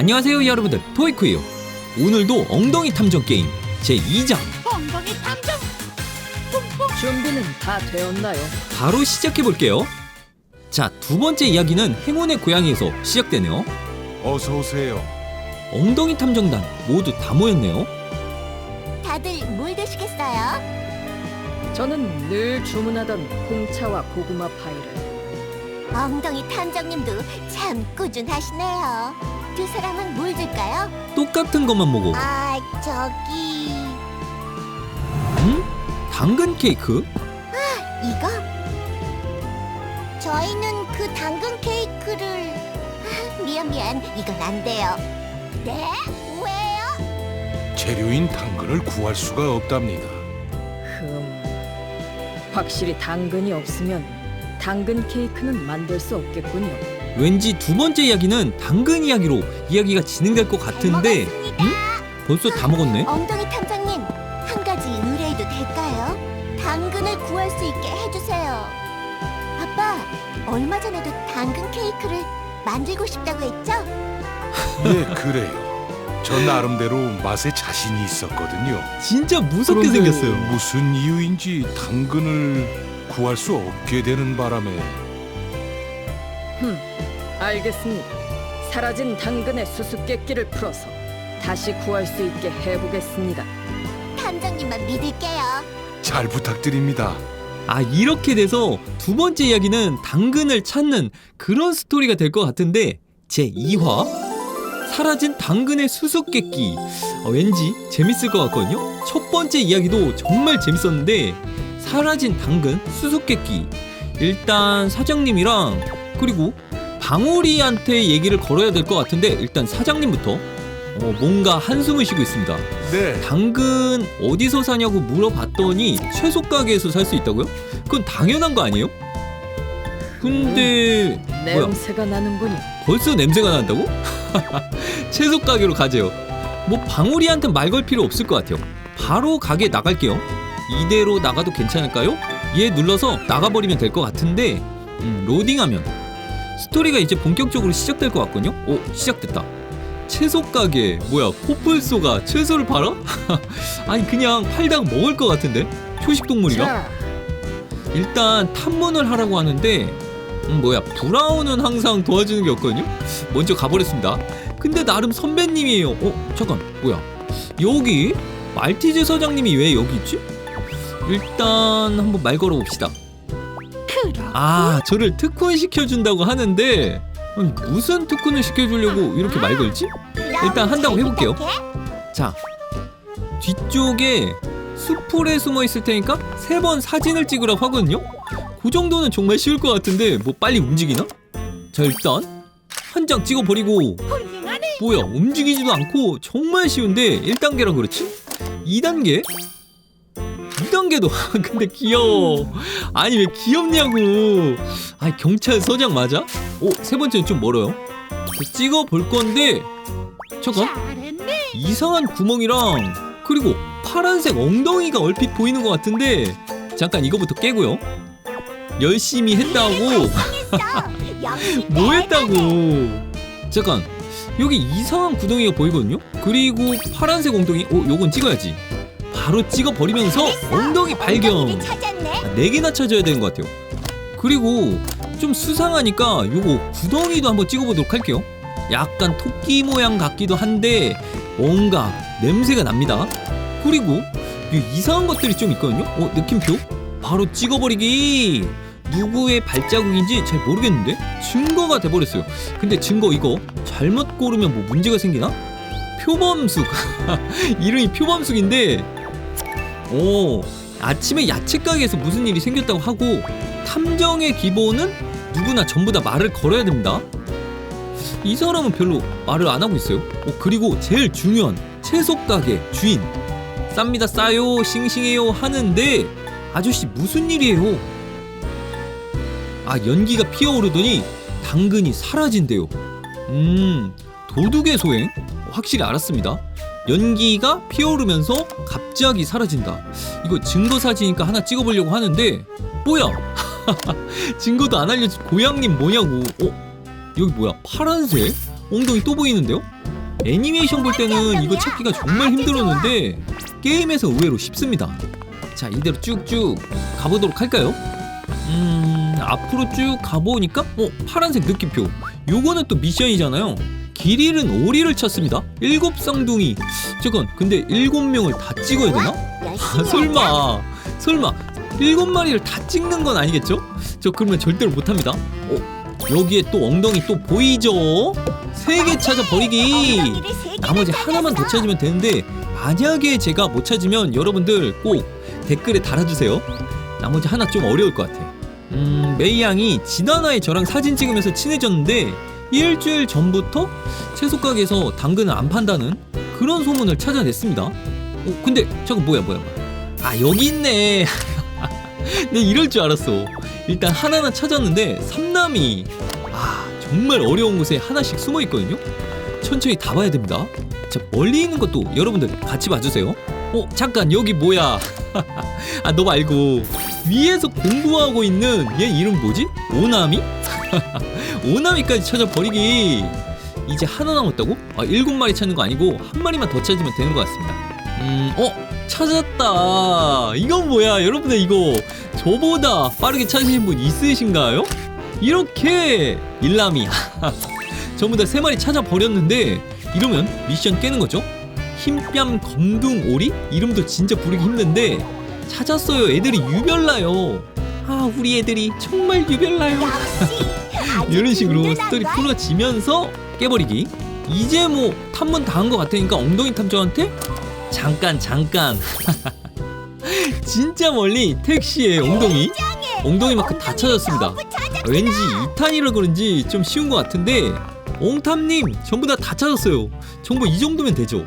안녕하세요 여러분들. 토이쿠예요. 오늘도 엉덩이 탐정 게임 제2장. 엉덩이 탐정! 준비는 다 되었나요? 바로 시작해 볼게요. 자 두 번째 이야기는 행운의 고양이에서 시작되네요. 어서 오세요. 엉덩이 탐정단 모두 다 모였네요. 다들 뭘 드시겠어요? 저는 늘 주문하던 홍차와 고구마 파이를. 엉덩이 탐정님도 참 꾸준하시네요 두 사람은 뭘 줄까요? 똑같은 것만 먹어 아 저기 음? 당근 케이크? 이거? 저희는 그 당근 케이크를 아, 미안 미안 이건 안 돼요 네? 왜요? 재료인 당근을 구할 수가 없답니다. 흠 확실히 당근이 없으면 당근 케이크는 만들 수 없겠군요. 왠지 두 번째 이야기는 당근 이야기로 이야기가 진행될 것 같은데 잘 먹었습니다. 벌써 다 먹었네 엉덩이 탐정님 한 가지 의뢰해도 될까요? 당근을 구할 수 있게 해주세요. 아빠 얼마 전에도 당근 케이크를 만들고 싶다고 했죠? 예, 그래요. 저 나름대로 맛에 자신이 있었거든요. 진짜 무섭게 그런데 생겼어요 무슨 이유인지 당근을 구할 수 없게 되는 바람에 흠 알겠습니다. 사라진 당근의 수수께끼를 풀어서 다시 구할 수 있게 해보겠습니다. 탐정님만 믿을게요. 잘 부탁드립니다. 아 이렇게 돼서 두 번째 이야기는 당근을 찾는 그런 스토리가 될 것 같은데 제 2화 사라진 당근의 수수께끼 어, 왠지 재밌을 것 같거든요 첫 번째 이야기도 정말 재밌었는데 사라진 당근 수수께끼 일단 사장님이랑 그리고 방울이한테 얘기를 걸어야 될 것 같은데 일단 사장님부터 어, 뭔가 한숨을 쉬고 있습니다 네, 당근 어디서 사냐고 물어봤더니 채소 가게에서 살 수 있다고요? 그건 당연한 거 아니에요? 근데 뭐야 냄새가 나는군요. 벌써 냄새가 난다고? 채소 가게로 가재요. 뭐 방울이한테 말 걸 필요 없을 것 같아요. 바로 가게 나갈게요. 이대로 나가도 괜찮을까요? 얘 눌러서 나가버리면 될 것 같은데 음, 로딩하면 스토리가 이제 본격적으로 시작될 것 같군요. 오 시작됐다. 채소 가게 뭐야 코뿔소가 채소를 팔아? 아니 그냥 팔다가 먹을 것 같은데 초식 동물이라? 자, 일단 탐문을 하라고 하는데 음, 뭐야 브라운은 항상 도와주는 게 없거든요 먼저 가버렸습니다 근데 나름 선배님이에요 어 잠깐 뭐야 여기 말티즈 서장님이 왜 여기 있지? 일단 한번 말 걸어봅시다 아 저를 특훈 시켜준다고 하는데 아니, 무슨 특훈을 시켜주려고 이렇게 말 걸지? 일단 한다고 해볼게요. 자 뒤쪽에 수풀에 숨어 있을 테니까 세 번 사진을 찍으라고 하거든요. 그 정도는 정말 쉬울 것 같은데 뭐 빨리 움직이나? 자 일단 한 장 찍어버리고. 뭐야 움직이지도 않고 정말 쉬운데 1단계랑 그렇지? 2단계? 2단계도 근데 귀여워. 아니 왜 귀엽냐고. 아 경찰서장 맞아? 오 세 번째는 좀 멀어요. 찍어 볼 건데 잠깐. 이상한 구멍이랑 그리고 파란색 엉덩이가 얼핏 보이는 것 같은데 잠깐 이거부터 깨고요. 열심히 했다고. 뭐 했다고. 잠깐. 여기 이상한 구덩이가 보이거든요? 그리고 파란색 엉덩이? 오 요건 찍어야지 바로 찍어버리면서 엉덩이 발견. 아, 네 개나 찾아야 되는 것 같아요. 그리고 좀 수상하니까 요거 구덩이도 한번 찍어보도록 할게요. 약간 토끼 모양 같기도 한데 뭔가 냄새가 납니다. 그리고 이 이상한 것들이 좀 있거든요. 어 느낌표? 바로 찍어버리기. 누구의 발자국인지 잘 모르겠는데? 증거가 돼버렸어요. 근데 증거 이거 잘못 고르면 뭐 문제가 생기나? 표범숙. 이름이 표범숙인데 오 아침에 야채 가게에서 무슨 일이 생겼다고 하고 탐정의 기본은 누구나 전부 다 말을 걸어야 됩니다. 이 사람은 별로 말을 안 하고 있어요. 어, 그리고 제일 중요한 채소 가게 주인 쌉니다 싸요 싱싱해요 하는데 아저씨 무슨 일이에요? 아 연기가 피어오르더니 당근이 사라진대요. 음 도둑의 소행 확실히 알았습니다. 연기가 피어오르면서 갑자기 사라진다. 이거 증거 사진이니까 하나 찍어보려고 하는데 뭐야? 증거도 안 알려준 고양님 뭐냐고? 어? 여기 뭐야? 파란색? 엉덩이 또 보이는데요? 애니메이션 볼 때는 이거 찾기가 정말 힘들었는데 게임에서 의외로 쉽습니다. 자 이대로 쭉쭉 가보도록 할까요? 음 앞으로 쭉 가보니까 어 파란색 느낌표 요거는 또 미션이잖아요. 길 잃은 오리를 찾습니다. 일곱 쌍둥이 잠깐 근데 일곱 명을 다 찍어야 되나? 아, 설마 설마 일곱 마리를 다 찍는 건 아니겠죠? 저 그러면 절대로 못합니다. 어 여기에 또 엉덩이 또 보이죠? 세 개 찾아 버리기. 나머지 하나만 더. 찾으면 되는데 만약에 제가 못 찾으면 여러분들 꼭 댓글에 달아주세요. 나머지 하나 좀 어려울 것 같아. 음 메이 양이 지난화에 저랑 사진 찍으면서 친해졌는데 일주일 전부터 채소 가게에서 당근을 안 판다는 그런 소문을 찾아냈습니다. 어 근데 저거 뭐야 뭐야? 아 여기 있네. 내 이럴 줄 알았어. 일단 하나는 찾았는데 삼남이 아 정말 어려운 곳에 하나씩 숨어 있거든요. 천천히 다 봐야 됩니다. 자 멀리 있는 것도 여러분들 같이 봐주세요. 어 잠깐 여기 뭐야? 아 너 말고 위에서 공부하고 있는 얘 이름 뭐지? 오나미? 오나미까지 찾아 버리기. 이제 하나 남았다고? 아 일곱 마리 찾는 거 아니고 한 마리만 더 찾으면 되는 것 같습니다. 음, 어 찾았다. 이건 뭐야? 여러분들 이거 저보다 빠르게 찾으신 분 있으신가요? 이렇게 일남이 전부 다세 마리 찾아 버렸는데 이러면 미션 깨는 거죠? 흰뺨 검둥 오리 이름도 진짜 부르기 힘든데 찾았어요. 애들이 유별나요. 아 우리 애들이 정말 유별나요. 이런 식으로 스토리 걸. 풀어지면서 깨버리기. 이제 뭐 탐문 다 한 것 같으니까 엉덩이 탐정한테 잠깐 잠깐. 진짜 멀리 택시에 엉덩이 엉덩이 마크 다 찾았습니다. 왠지 2탄이라 그런지 좀 쉬운 것 같은데 옹탐님 전부 다 다 찾았어요. 정보 이 정도면 되죠.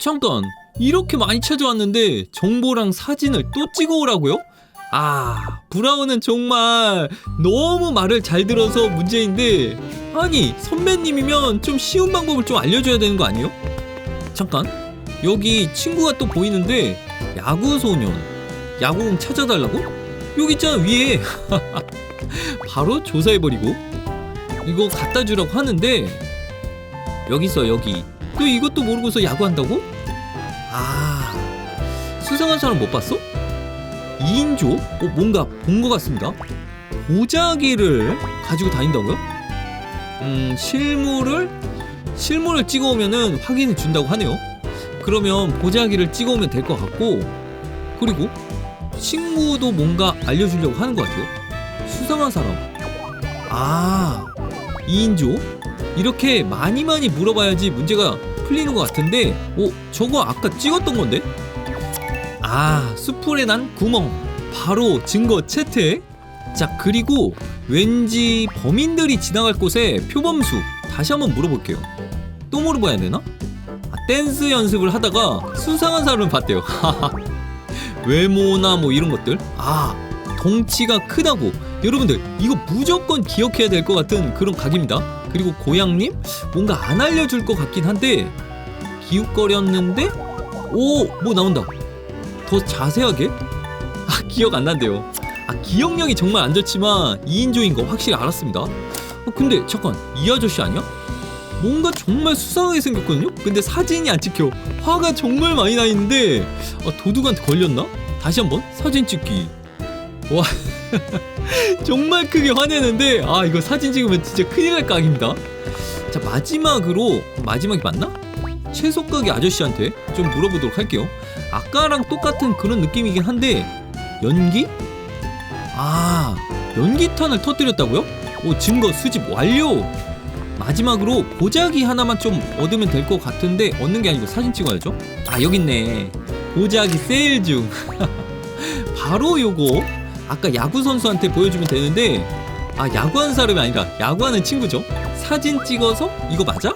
잠깐 이렇게 많이 찾아왔는데 정보랑 사진을 또 찍어 오라고요? 아 브라운은 정말 너무 말을 잘 들어서 문제인데 아니 선배님이면 좀 쉬운 방법을 좀 알려줘야 되는 거 아니에요? 잠깐 여기 친구가 또 보이는데 야구 소년 야구공 찾아달라고? 여기 있잖아 위에 바로 조사해버리고 이거 갖다 주라고 하는데 여기 있어 여기 또 이것도 모르고서 야구한다고? 아 수상한 사람 못 봤어? 2인조? 어, 뭔가 본 것 같습니다 보자기를 가지고 다닌다고요? 음 실물을 실물을 찍어오면은 확인해 준다고 하네요 그러면 보자기를 찍어오면 될 것 같고 그리고 친구도 뭔가 알려주려고 하는 것 같아요. 수상한 사람. 아, 2인조? 이렇게 많이 많이 물어봐야지 문제가 풀리는 것 같은데, 어, 저거 아까 찍었던 건데? 아, 수풀에 난 구멍. 바로 증거 채택. 자, 그리고 왠지 범인들이 지나갈 곳에 표범수. 다시 한번 물어볼게요. 또 물어봐야 되나? 아, 댄스 연습을 하다가 수상한 사람을 봤대요. 외모나 뭐 이런 것들 아 덩치가 크다고 여러분들 이거 무조건 기억해야 될 것 같은 그런 각입니다 그리고 고양님 뭔가 안 알려줄 것 같긴 한데 기웃거렸는데 오 뭐 나온다 더 자세하게 아 기억 안 난대요 아 기억력이 정말 안 좋지만 2인조인 거 확실히 알았습니다 어, 근데 잠깐 이 아저씨 아니야? 뭔가 정말 수상하게 생겼거든요? 근데 사진이 안 찍혀 화가 정말 많이 나 있는데 아, 도둑한테 걸렸나? 다시 한번 사진 찍기. 와 정말 크게 화내는데 아 이거 사진 찍으면 진짜 큰일 날 각입니다. 자 마지막으로 마지막이 맞나? 채소 가게 아저씨한테 좀 물어보도록 할게요. 아까랑 똑같은 그런 느낌이긴 한데 연기? 아 연기탄을 터뜨렸다고요? 오 증거 수집 완료. 마지막으로 보자기 하나만 좀 얻으면 될 것 같은데 얻는 게 아니고 사진 찍어야죠. 아 여기 있네. 보자기 세일 중. 바로 요거 아까 야구 선수한테 보여주면 되는데 아 야구하는 사람이 아니라 야구하는 친구죠. 사진 찍어서 이거 맞아?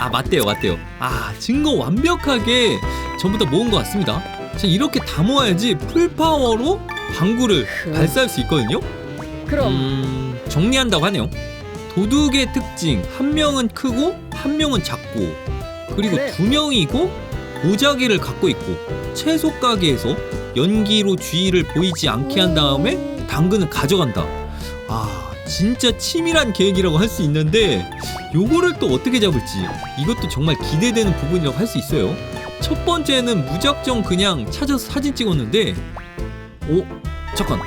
아 맞대요 맞대요. 아 증거 완벽하게 전부 다 모은 것 같습니다. 자 이렇게 다 모아야지 풀파워로 방구를 발사할 수 있거든요. 그럼 음, 정리한다고 하네요. 도둑의 특징 한 명은 크고 한 명은 작고 그리고 그래. 두 명이고 보자기를 갖고 있고 채소 가게에서 연기로 주의를 보이지 않게 한 다음에 당근을 가져간다. 아 진짜 치밀한 계획이라고 할 수 있는데 요거를 또 어떻게 잡을지 이것도 정말 기대되는 부분이라고 할 수 있어요. 첫 번째는 무작정 그냥 찾아서 사진 찍었는데 오 잠깐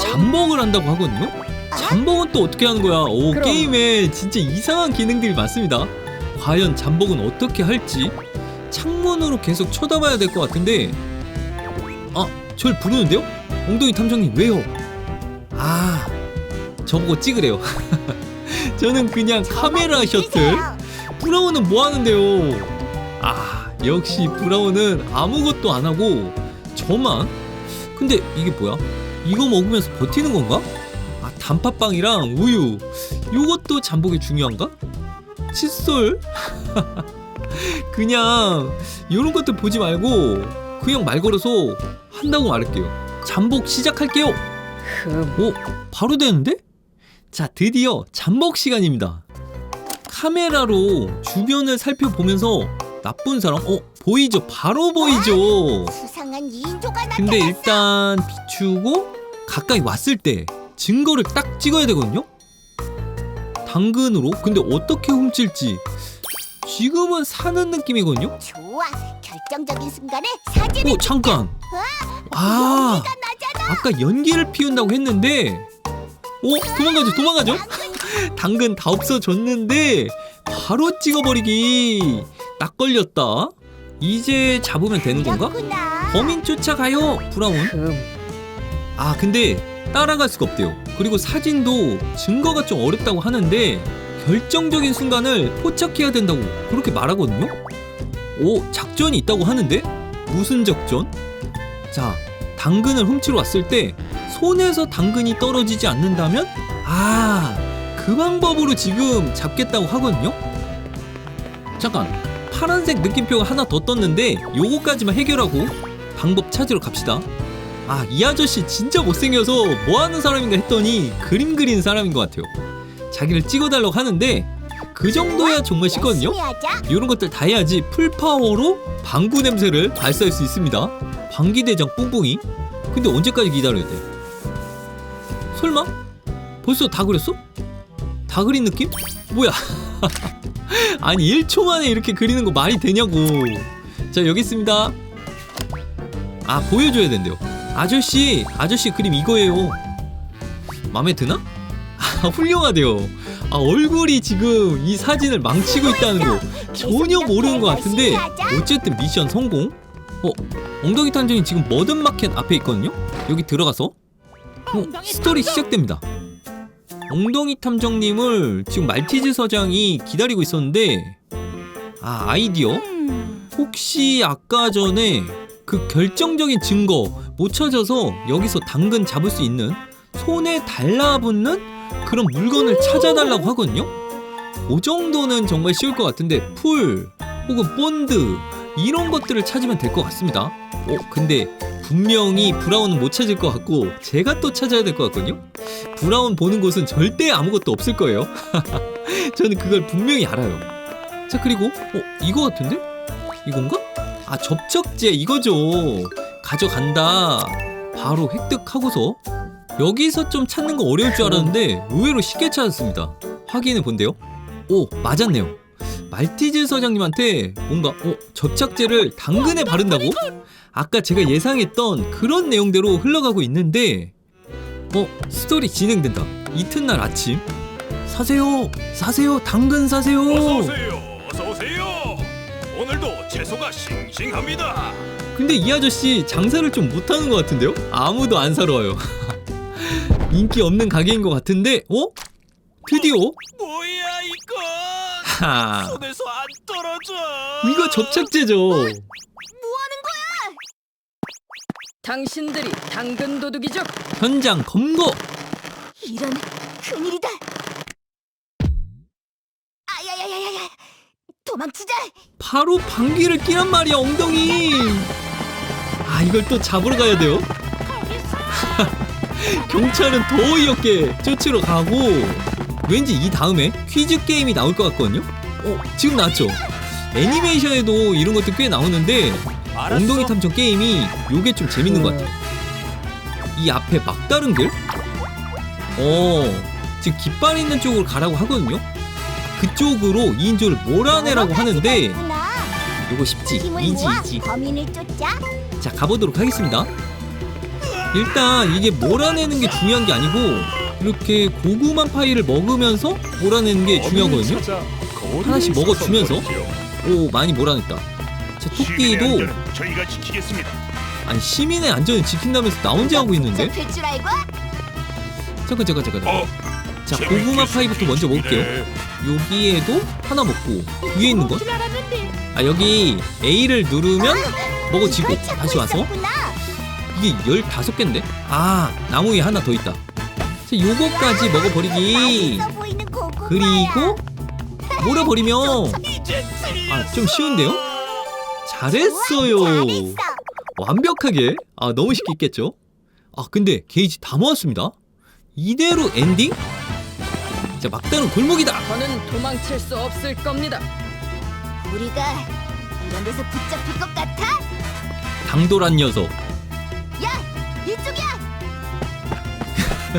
잠복을 한다고 하거든요. 잠복은 또 어떻게 하는 거야? 오 그럼. 게임에 진짜 이상한 기능들이 많습니다. 과연 잠복은 어떻게 할지 창문으로 계속 쳐다봐야 될 것 같은데 아, 절 부르는데요? 엉덩이 탐정님 왜요? 아, 저보고 찍으래요. 저는 그냥 카메라 셔틀. 브라운은 뭐 하는데요? 아, 역시 브라운은 아무것도 안 하고 저만. 근데 이게 뭐야? 이거 먹으면서 버티는 건가? 아, 단팥빵이랑 우유. 요것도 잠복이 중요한가? 칫솔? 그냥 이런 것들 보지 말고 그냥 말 걸어서 한다고 말할게요. 잠복 시작할게요. 흠 오, 바로 되는데? 자, 드디어 잠복 시간입니다. 카메라로 주변을 살펴보면서 나쁜 사람, 어, 보이죠? 바로 보이죠? 수상한 인조가 나타났어. 근데 일단 비추고 가까이 왔을 때 증거를 딱 찍어야 되거든요? 당근으로? 근데 어떻게 훔칠지 지금은 사는 느낌이거든요? 좋아. 결정적인 순간에 사진을 오, 잠깐! 아, 용기가 나잖아. 아까 연기를 피운다고 했는데 오 도망가죠 도망가죠? 당근 다 없어졌는데 바로 찍어버리기. 딱 걸렸다. 이제 잡으면 되는 건가? 범인 쫓아가요 브라운. 흠. 아 근데 따라갈 수가 없대요. 그리고 사진도 증거가 좀 어렵다고 하는데 결정적인 순간을 포착해야 된다고 그렇게 말하거든요? 오 작전이 있다고 하는데? 무슨 작전? 자 당근을 훔치러 왔을 때 손에서 당근이 떨어지지 않는다면? 아 그 방법으로 지금 잡겠다고 하거든요? 잠깐 파란색 느낌표가 하나 더 떴는데 요거까지만 해결하고 방법 찾으러 갑시다. 아 이 아저씨 진짜 못생겨서 뭐 하는 사람인가 했더니 그림 그리는 사람인 것 같아요. 자기를 찍어달라고 하는데 그 정도야 정말 쉽거든요. 이런 것들 다 해야지 풀파워로 방구 냄새를 발사할 수 있습니다. 방기대장 뿡뿡이. 근데 언제까지 기다려야 돼 설마? 벌써 다 그렸어? 다 그린 느낌? 뭐야? 아니 1초 만에 이렇게 그리는 거 말이 되냐고. 자 여기 있습니다. 아 보여줘야 된대요. 아저씨 아저씨 그림 이거예요. 마음에 드나? 아 훌륭하대요. 아 얼굴이 지금 이 사진을 망치고 있다는 거 전혀 모르는 것 같은데 어쨌든 미션 성공? 어 엉덩이 탐정이 지금 머든 마켓 앞에 있거든요? 여기 들어가서 어 스토리 시작됩니다 엉덩이 탐정님을 지금 말티즈 서장이 기다리고 있었는데 아 아이디어 혹시 아까 전에 그 결정적인 증거 못 찾아서 여기서 당근 잡을 수 있는 손에 달라붙는 그런 물건을 찾아달라고 하거든요. 그 정도는 정말 쉬울 것 같은데 풀 혹은 본드 이런 것들을 찾으면 될 것 같습니다. 어 근데 분명히 브라운은 못 찾을 것 같고 제가 또 찾아야 될 것 같거든요. 브라운 보는 곳은 절대 아무것도 없을 거예요. 저는 그걸 분명히 알아요. 자 그리고 어 이거 같은데 이건가? 아 접촉제 이거죠. 가져간다. 바로 획득하고서 여기서 좀 찾는 거 어려울 줄 알았는데 의외로 쉽게 찾았습니다. 확인해 본대요. 오 맞았네요. 말티즈 서장님한테 뭔가 어 접착제를 당근에 바른다고? 아까 제가 예상했던 그런 내용대로 흘러가고 있는데 어 스토리 진행된다. 이튿날 아침 사세요 사세요 당근 사세요. 어서 오세요. 어서 오세요. 오늘도 채소가 싱싱합니다. 근데 이 아저씨 장사를 좀 못하는 것 같은데요? 아무도 안 사러 와요. 인기 없는 가게인 것 같은데, 어? 드디어? 뭐야 이거? 하, 손에서 안 떨어져. 이거 접착제죠. 당신들이 당근 도둑이죠 현장 검거. 이런 큰일이다. 아야야야야야. 도망치자. 바로 방귀를 끼란 말이야, 엉덩이. 아, 이걸 또 잡으러 가야 돼요? 경찰은 더 어이없게 쫓으러 가고, 왠지 이 다음에 퀴즈 게임이 나올 것 같거든요? 어, 지금 나왔죠? 애니메이션에도 이런 것도 꽤 나오는데, 알았어. 엉덩이 탐정 게임이 요게 좀 재밌는 것 같아요. 이 앞에 막다른 길? 어, 지금 깃발 있는 쪽으로 가라고 하거든요. 그쪽으로 2인조를 몰아내라고 하는데 이거 쉽지 이지 이지. 범인을 쫓자. 자 가보도록 하겠습니다. 일단 이게 몰아내는 게 중요한 게 아니고 이렇게 고구마 파이를 먹으면서 몰아내는 게 중요하거든요. 하나씩 먹어주면서. 오 많이 몰아냈다. 자 토끼도 저희가 지키겠습니다. 아니 시민의 안전을 지킨다면서 나 혼자 하고 있는데? 잠깐 잠깐 잠깐. 어, 자 고구마 파이부터 먼저 먹을게요. 여기에도 하나 먹고 위에 있는 건? 아 여기 A를 누르면 먹어지고 이걸 찾고 다시 와서. 이게 15개인데? 아 나무 위에 하나 더 있다 자 요거까지 먹어버리기. 그리고 몰아버리면 아 좀 쉬운데요? 잘했어요 잘했어. 완벽하게 아 너무 쉽게 있겠죠? 아 근데 게이지 다 모았습니다 이대로 엔딩? 자 막다른 골목이다 저는 도망칠 수 없을 겁니다. 우리가 이런 데서 붙잡힐 것 같아? 당돌한 녀석 야, 이쪽이야.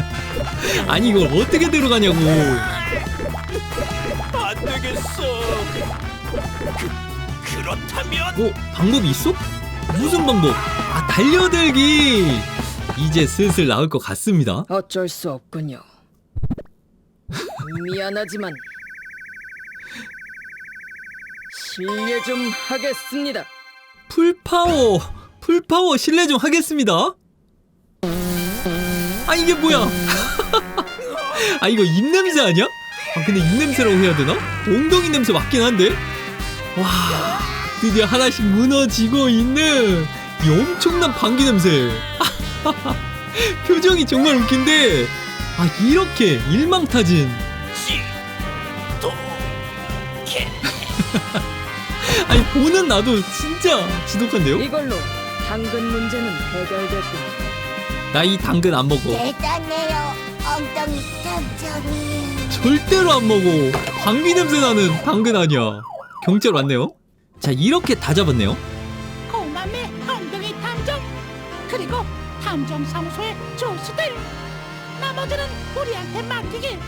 아니 이걸 어떻게 들어가냐고 안 되겠어. 그, 그렇다면 어? 방법이 있어? 무슨 방법? 아 달려들기 이제 슬슬 나올 것 같습니다 어쩔 수 없군요. 미안하지만 실례 좀 하겠습니다. 풀파워 풀파워 실례 좀 하겠습니다 아 이게 뭐야 아 이거 입냄새 아니야? 아 근데 입냄새라고 해야 되나? 엉덩이 냄새 맞긴 한데 와 드디어 하나씩 무너지고 있는 이 엄청난 방귀 냄새 표정이 정말 웃긴데 아 이렇게 일망타진 아니 보는 나도 진짜 지독한데요? 이걸로 당근 문제는 해결됐군요. 나 이 당근 안 먹어 대단해요. 엉덩이 탐정님. 절대로 안 먹어. 방귀 냄새 나는 당근 아니야. 경찰 왔네요. 자, 이렇게 다 잡았네요. 고맘의 엉덩이 탐정 그리고 탐정 사무소의 조수들 나머지는 우리한테 맡기길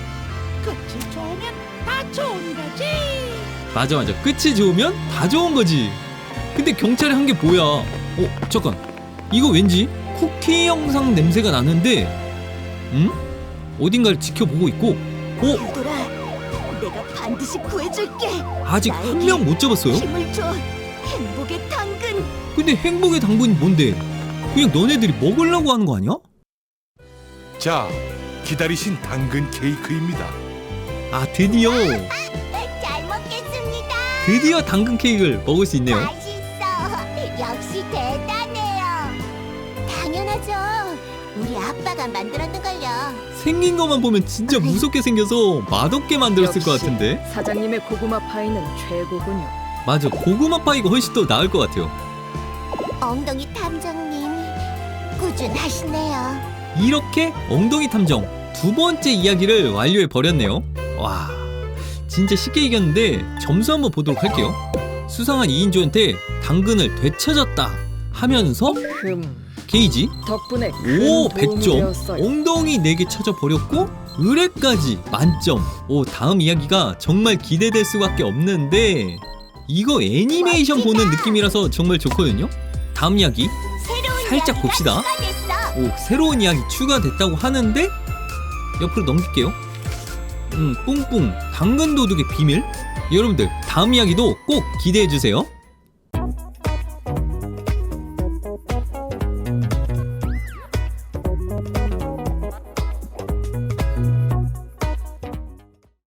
끝이 좋으면 다 좋은 거지 맞아, 맞아. 끝이 좋으면 다 좋은 거지. 근데 경찰이 한 게 뭐야? 어, 잠깐. 이거 왠지 쿠키 영상 냄새가 나는데, 응? 어딘가를 지켜보고 있고, 어? 얘들아, 내가 반드시 구해줄게. 아직 한 명 못 잡았어요? 힘을 줘. 행복의 당근. 근데 행복의 당분이 뭔데? 그냥 너네들이 먹으려고 하는 거 아니야? 자, 기다리신 당근 케이크입니다. 아, 드디어, 잘 먹겠습니다. 드디어 당근 케이크를 먹을 수 있네요. 맛있 아빠가 만들었는걸요. 생긴 것만 보면 진짜 무섭게 생겨서 맛없게 만들었을 것 역시 같은데 사장님의 고구마 파이는 최고군요. 맞아 고구마 파이가 훨씬 더 나을 것 같아요 엉덩이 탐정님, 꾸준하시네요. 이렇게 엉덩이 탐정 두 번째 이야기를 완료해 버렸네요 와 진짜 쉽게 이겼는데 점수 한번 보도록 할게요 수상한 2인조한테 당근을 되찾았다 하면서 흠 게이지 덕분에 큰오 도움이 100점 되었어요. 엉덩이 4개 찾아버렸고 의뢰까지 만점 오 다음 이야기가 정말 기대될 수밖에 없는데 이거 애니메이션 멋지다. 보는 느낌이라서 정말 좋거든요 다음 이야기 살짝 봅시다. 추가됐어. 오 새로운 이야기 추가됐다고 하는데 옆으로 넘길게요 음 뿡뿡 당근 도둑의 비밀 여러분들 다음 이야기도 꼭 기대해주세요